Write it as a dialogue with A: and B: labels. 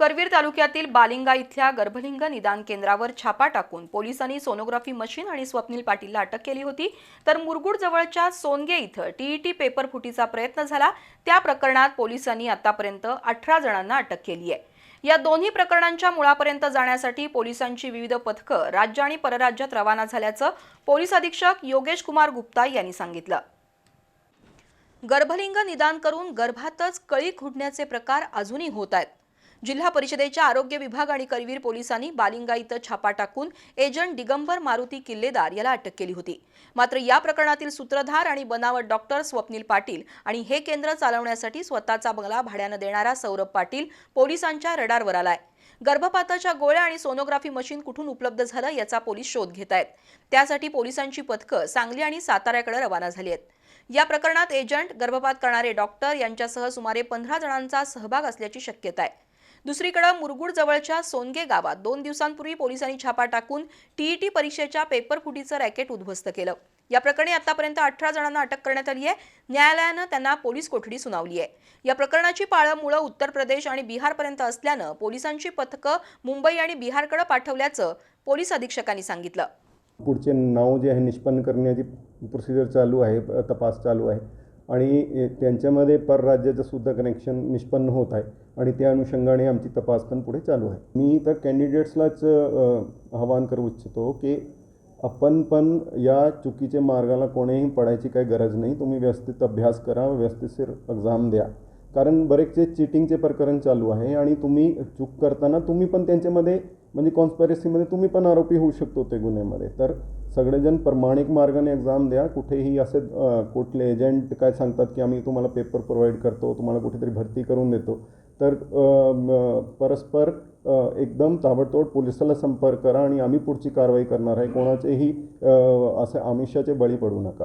A: करवीर तालुक्यातील बालिंगा इथल्या गर्भलिंग निदान केंद्रावर छापा टाकून पोलिसांनी सोनोग्राफी मशीन आणि स्वप्नील पाटीलला अटक केली होती. तर मुरगुड जवळच्या सोनगे इथं टीईटी पेपर फुटीचा प्रयत्न झाला. त्या प्रकरणात पोलिसांनी आतापर्यंत अठरा जणांना अटक केली आहे. या दोन्ही प्रकरणांच्या मुळापर्यंत जाण्यासाठी पोलिसांची विविध पथकं राज्य आणि परराज्यात रवाना झाल्याचं पोलीस अधीक्षक योगेश कुमार गुप्ता यांनी सांगितलं. गर्भलिंग निदान करून गर्भातच कळी खुडण्याचे प्रकार अजूनही होत आहेत. जिल्हा परिषदेच्या आरोग्य विभाग आणि करवीर पोलिसांनी बालिंगा इथं छापा टाकून एजंट दिगंबर मारुती किल्लेदार याला अटक केली होती. मात्र या प्रकरणातील सूत्रधार आणि बनावट डॉक्टर स्वप्नील पाटील आणि हे केंद्र चालवण्यासाठी स्वतःचा बंगला भाड्यानं देणारा सौरभ पाटील पोलिसांच्या रडारवर आलाय. गर्भपाताच्या गोळ्या आणि सोनोग्राफी मशीन कुठून उपलब्ध झालं याचा पोलीस शोध घेत आहेत. त्यासाठी पोलिसांची पथकं सांगली आणि साताऱ्याकडे रवाना झाली आहेत. या प्रकरणात एजंट गर्भपात करणारे डॉक्टर यांच्यासह सुमारे पंधरा जणांचा सहभाग असल्याची शक्यता आहे. दुसरीकडे मुरगुड जवळच्या सोनगे गावात दोन दिवसांपूर्वी पोलिसांनी छापा टाकून टीईटी परीक्षेच्या पेपर फुटीचं रॅकेट उद्ध्वस्त केलं. या प्रकरणी आतापर्यंत अठरा जणांना अटक करण्यात आली आहे. न्यायालयानं त्यांना पोलीस कोठडी सुनावली आहे. या प्रकरणाची पाळंमुळं उत्तर प्रदेश आणि बिहारपर्यंत असल्यानं पोलिसांची पथकं मुंबई आणि बिहारकडे पाठवल्याचं पोलीस अधीक्षकांनी सांगितलं.
B: पुढचे नाव जे आहे निष्पन्न करण्याची प्रोसिजर चालू आहे तपास चालू आहे. आणि त्यांच्यामध्ये परराज्याचं सुद्धा कनेक्शन निष्पन्न होत आहे. आणि त्या अनुषंगाने आमची तपास पण पुढे चालू आहे. मी तर कॅन्डिडेट्सलाच आवाहन करू इच्छितो की आपण पण या चुकीच्या मार्गाला कोणीही पडायची काही गरज नाही. तुम्ही व्यवस्थित अभ्यास करा व्यवस्थितशीर एक्झाम द्या. कारण बरेचसे चिटिंगचे प्रकरण चालू आहे आणि तुम्ही चूक करताना तुम्ही पण त्यांच्यामध्ये म्हणजे कॉन्स्परेसीमध्ये तुम्ही पण आरोपी होऊ शकतो ते गुन्ह्यामध्ये. तर सगळेजण प्रमाणिक मार्गाने एक्झाम द्या. कुठेही असे कुठले एजंट काय सांगतात की आम्ही तुम्हाला पेपर प्रोव्हाइड करतो तुम्हाला कुठेतरी भरती करून देतो. तर परस्पर एकदम ताबडतोब पोलिसाला संपर्क करा आणि आम्ही पुढची कारवाई करणार आहे. कोणाचेही असे आमिषाचे बळी पडू नका.